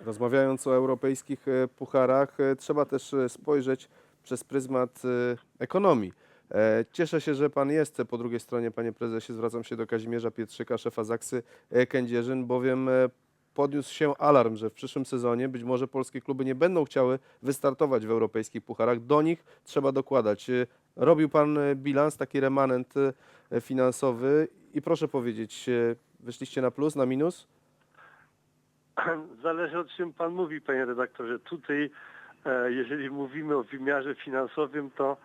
Rozmawiając o europejskich e, pucharach, e, trzeba też e, spojrzeć przez pryzmat ekonomii. Cieszę się, że Pan jest po drugiej stronie, Panie Prezesie. Zwracam się do Kazimierza Pietrzyka, szefa Zaksy Kędzierzyn, bowiem podniósł się alarm, że w przyszłym sezonie być może polskie kluby nie będą chciały wystartować w europejskich pucharach. Do nich trzeba dokładać. Robił Pan bilans, taki remanent finansowy i proszę powiedzieć, wyszliście na plus, na minus? Zależy o czym Pan mówi, Panie redaktorze. Tutaj, e, jeżeli mówimy o wymiarze finansowym, to,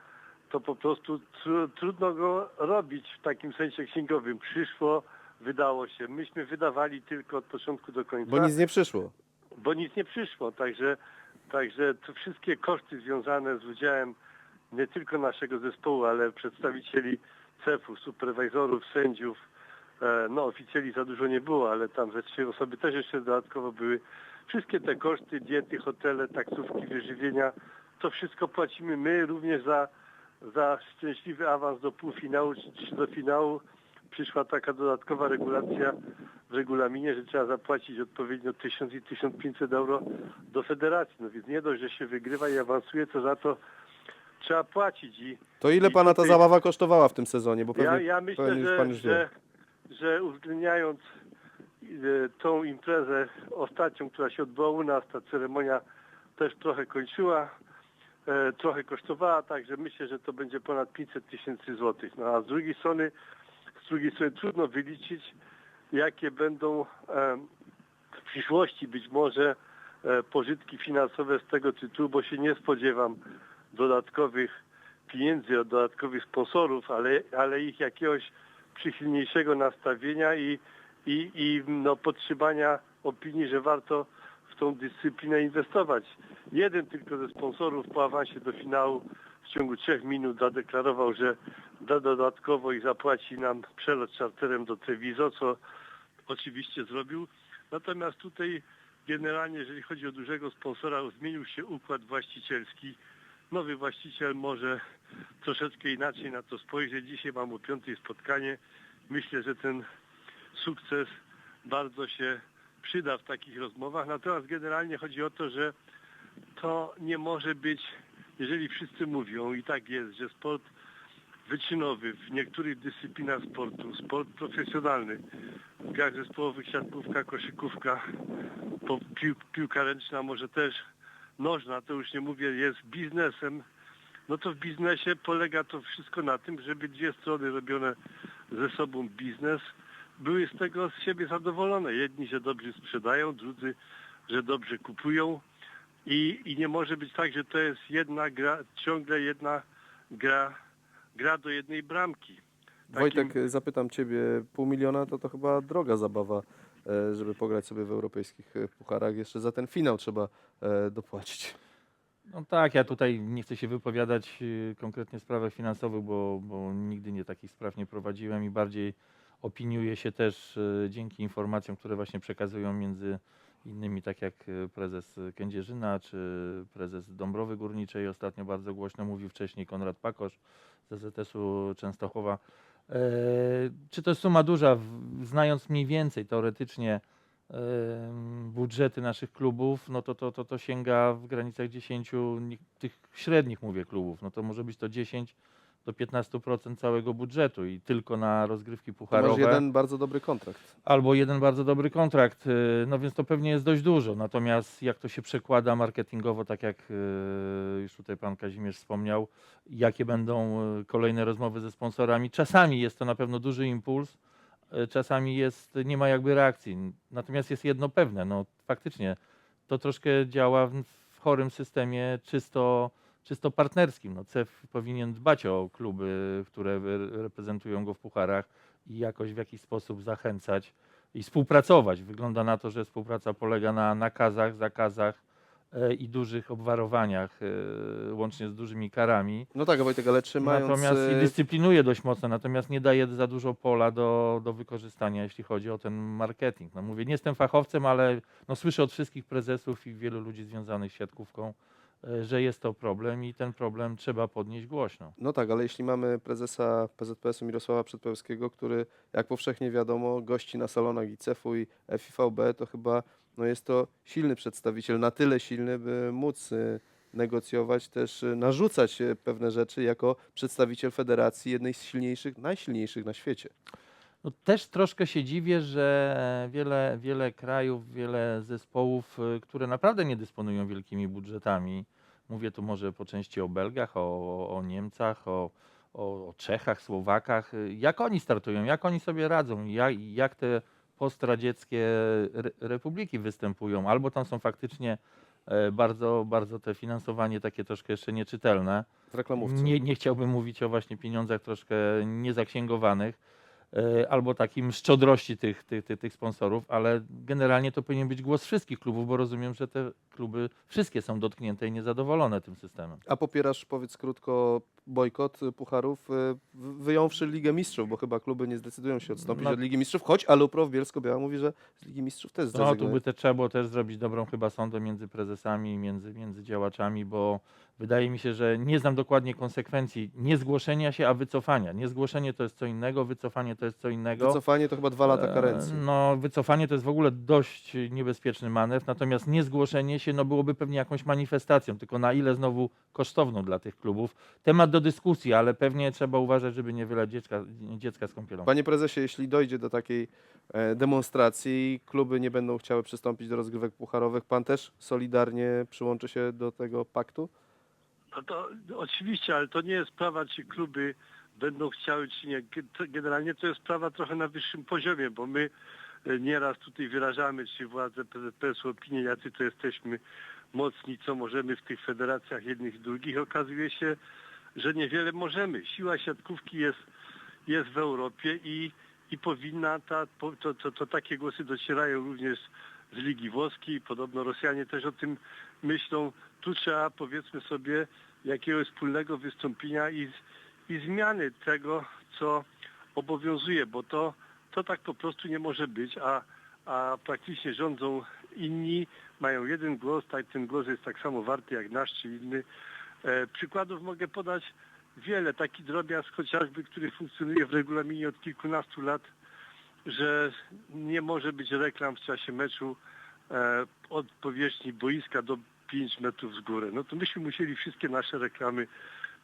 to po prostu tru, trudno go robić w takim sensie księgowym. Przyszło, wydało się. Myśmy wydawali tylko od początku do końca, Bo nic nie przyszło. bo nic nie przyszło. Także, także te wszystkie koszty związane z udziałem nie tylko naszego zespołu, ale przedstawicieli CEF-u, superwajzorów, sędziów, no oficjeli za dużo nie było, ale tam ze trzy osoby też jeszcze dodatkowo były. Wszystkie te koszty, diety, hotele, taksówki, wyżywienia, to wszystko płacimy my również za, za szczęśliwy awans do półfinału czy do finału. Przyszła taka dodatkowa regulacja w regulaminie, że trzeba zapłacić odpowiednio 1000 i 1500 euro do federacji. No więc nie dość, że się wygrywa i awansuje, to za to trzeba płacić. I To ile I Pana ta tutaj- zabawa kosztowała w tym sezonie? Bo pewnie, ja, ja myślę, pewnie że, Pan już wie. Że, uwzględniając e, tą imprezę ostatnią, która się odbyła u nas, ta ceremonia też trochę kończyła, e, trochę kosztowała, także myślę, że to będzie ponad 500 tysięcy złotych. No a z drugiej strony, z drugiej strony trudno wyliczyć, jakie będą e, w przyszłości być może pożytki finansowe z tego tytułu, bo się nie spodziewam dodatkowych pieniędzy od dodatkowych sponsorów, ale, ale ich jakiegoś przychylniejszego nastawienia i, i, i no, podtrzymania opinii, że warto w tą dyscyplinę inwestować. Jeden tylko ze sponsorów po awansie do finału w ciągu trzech minut zadeklarował, że da dodatkowo i zapłaci nam przelot czarterem do Treviso, co oczywiście zrobił. Natomiast tutaj generalnie, jeżeli chodzi o dużego sponsora, zmienił się układ właścicielski. Nowy właściciel może troszeczkę inaczej na to spojrzeć. Dzisiaj mam o piątej spotkanie. Myślę, że ten sukces bardzo się przyda w takich rozmowach. Natomiast generalnie chodzi o to, że to nie może być, jeżeli wszyscy mówią i tak jest, że sport wyczynowy w niektórych dyscyplinach sportu, sport profesjonalny, w grach zespołowych siatkówka, koszykówka, piłka ręczna może też nożna, to już nie mówię, jest biznesem, no to w biznesie polega to wszystko na tym, żeby dwie strony robione ze sobą biznes były z tego z siebie zadowolone. Jedni, że dobrze sprzedają, drudzy, że dobrze kupują i, i nie może być tak, że to jest jedna gra, ciągle jedna gra, gra do jednej bramki. Takim- Wojtek, zapytam Ciebie, pół miliona to to chyba droga zabawa, żeby pograć sobie w europejskich e, pucharach. Jeszcze za ten finał trzeba e, dopłacić. No tak, ja tutaj nie chcę się wypowiadać konkretnie w sprawach finansowych, bo, bo nigdy nie takich spraw nie prowadziłem i bardziej opiniuję się też dzięki informacjom, które właśnie przekazują między innymi, tak jak prezes Kędzierzyna czy prezes Dąbrowy Górniczej. Ostatnio bardzo głośno mówił wcześniej Konrad Pakosz z ZZS-u Częstochowa. Czy to jest suma duża? Znając mniej więcej teoretycznie budżety naszych klubów, no to, to, to, to sięga w granicach 10, nie- tych średnich mówię klubów, no to może być to 10 do 15% całego budżetu i tylko na rozgrywki masz pucharowe. jeden bardzo dobry kontrakt. Albo jeden bardzo dobry kontrakt, y, no więc to pewnie jest dość dużo. Natomiast jak to się przekłada marketingowo, tak jak y, już tutaj pan Kazimierz wspomniał, jakie będą y, kolejne rozmowy ze sponsorami. Czasami jest to na pewno duży impuls, czasami jest, nie ma jakby reakcji. Natomiast jest jedno pewne, no faktycznie to troszkę działa w chorym systemie czysto, czysto partnerskim. No, CEF powinien dbać o kluby, które re- reprezentują go w pucharach i jakoś w jakiś sposób zachęcać i współpracować. Wygląda na to, że współpraca polega na nakazach, zakazach e, i dużych obwarowaniach, e, łącznie z dużymi karami. No tak, Wojtek, ale trzymając... Natomiast i e, dyscyplinuje dość mocno, natomiast nie daje za dużo pola do, do wykorzystania, jeśli chodzi o ten marketing. No mówię, nie jestem fachowcem, ale no, słyszę od wszystkich prezesów i wielu ludzi związanych z siatkówką, że jest to problem i ten problem trzeba podnieść głośno. No tak, ale jeśli mamy prezesa PZPS-u Mirosława Przedpełskiego, który, jak powszechnie wiadomo, gości na salonach ICEF-u i FIVB, to chyba no jest to silny przedstawiciel, na tyle silny, by móc y, negocjować, też y, narzucać pewne rzeczy jako przedstawiciel federacji, jednej z silniejszych, najsilniejszych na świecie. No, też troszkę się dziwię, że wiele, wiele krajów, wiele zespołów, y, które naprawdę nie dysponują wielkimi budżetami, mówię tu może po części o Belgach, o, o Niemcach, o, o, Czechach, Słowakach, y, jak oni startują, jak oni sobie radzą, jak, jak te postradzieckie re, republiki występują, albo tam są faktycznie e, bardzo, bardzo te finansowanie takie troszkę jeszcze nieczytelne. Nie, nie chciałbym mówić o właśnie pieniądzach troszkę niezaksięgowanych albo takim szczodrości tych, tych, tych, tych sponsorów, ale generalnie to powinien być głos wszystkich klubów, bo rozumiem, że te kluby wszystkie są dotknięte i niezadowolone tym systemem. A popierasz, powiedz krótko, bojkot y, pucharów, y, w- wyjąwszy Ligę Mistrzów, bo chyba kluby nie zdecydują się odstąpić No. od Ligi Mistrzów, choć Aluprow Bielsko-Biała mówi, że z Ligi Mistrzów też No, tu zrezygnuje. by te, trzeba było też zrobić dobrą chyba sondę między prezesami, między, między działaczami, bo wydaje mi się, że nie znam dokładnie konsekwencji nie zgłoszenia się, a wycofania. Niezgłoszenie to jest co innego, wycofanie to jest co innego. Wycofanie to chyba dwa lata E, karencji. No, wycofanie to jest w ogóle dość niebezpieczny manewr, natomiast niezgłoszenie się no, byłoby pewnie jakąś manifestacją, tylko na ile znowu kosztowną dla tych klubów. Temat do dyskusji, ale pewnie trzeba uważać, żeby nie wylać dziecka, dziecka z kąpielą. Panie prezesie, jeśli dojdzie do takiej e, demonstracji kluby nie będą chciały przystąpić do rozgrywek pucharowych, pan też solidarnie przyłączy się do tego paktu? No to oczywiście, ale to nie jest sprawa, czy kluby będą chciały, czy nie. Generalnie to jest sprawa trochę na wyższym poziomie, bo my e, nieraz tutaj wyrażamy, czy władze PZPS-u opinię, jacy to jesteśmy mocni, co możemy w tych federacjach jednych i drugich. Okazuje się, że niewiele możemy. Siła siatkówki jest, jest w Europie i, i powinna, ta, to, to, to takie głosy docierają również z Ligi Włoskiej. Podobno Rosjanie też o tym myślą. Tu trzeba powiedzmy sobie jakiegoś wspólnego wystąpienia i, i zmiany tego, co obowiązuje, bo to, to tak po prostu nie może być, a, a praktycznie rządzą inni, mają jeden głos, tak, ten głos jest tak samo warty jak nasz czy inny. E, przykładów mogę podać wiele, taki drobiazg chociażby, który funkcjonuje w regulaminie od kilkunastu lat, że nie może być reklam w czasie meczu od powierzchni boiska do 5 metrów z góry. No to myśmy musieli wszystkie nasze reklamy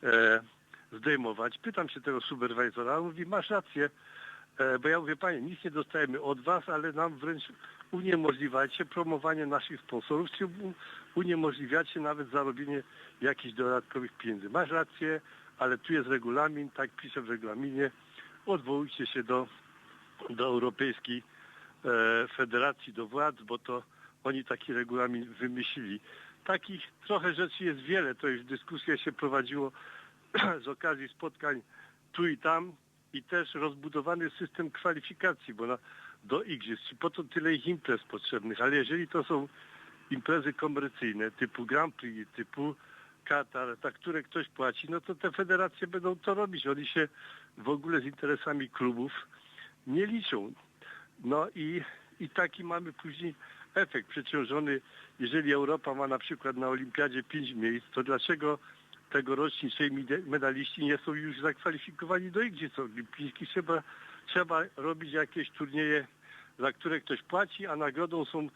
e, zdejmować. Pytam się tego superwajzora, mówi, masz rację, e, bo ja mówię, panie, nic nie dostajemy od was, ale nam wręcz uniemożliwiacie promowanie naszych sponsorów, czy uniemożliwiacie nawet zarobienie jakichś dodatkowych pieniędzy. Masz rację, ale tu jest regulamin, tak pisze w regulaminie, odwołujcie się do, do Europejskiej e, Federacji, do władz, bo to oni taki regulamin wymyślili. Takich trochę rzeczy jest wiele, to już dyskusja się prowadziło z okazji spotkań tu i tam i też rozbudowany system kwalifikacji, bo na, do igrzysk, po to tyle ich imprez potrzebnych, ale jeżeli to są imprezy komercyjne typu Grand Prix, typu Katar, za które ktoś płaci, no to te federacje będą to robić. Oni się w ogóle z interesami klubów nie liczą. No i, i taki mamy później efekt przeciążony. Jeżeli Europa ma na przykład na olimpiadzie pięć miejsc, to dlaczego tegoroczni trzej medaliści nie są już zakwalifikowani do Igrzysk Olimpijskich? Trzeba, trzeba robić jakieś turnieje, za które ktoś płaci, a nagrodą są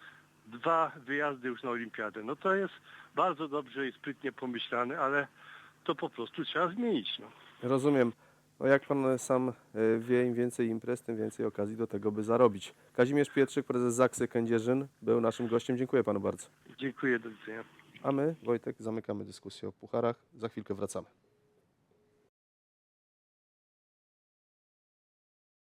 dwa wyjazdy już na olimpiadę. No to jest bardzo dobrze i sprytnie pomyślane, ale to po prostu trzeba zmienić. No. Rozumiem. No jak pan sam e, wie, im więcej imprez, tym więcej okazji do tego, by zarobić. Kazimierz Pietrzyk, prezes Zaksy Kędzierzyn, był naszym gościem. Dziękuję panu bardzo. Dziękuję, do widzenia. A my, Wojtek, zamykamy dyskusję o pucharach. Za chwilkę wracamy.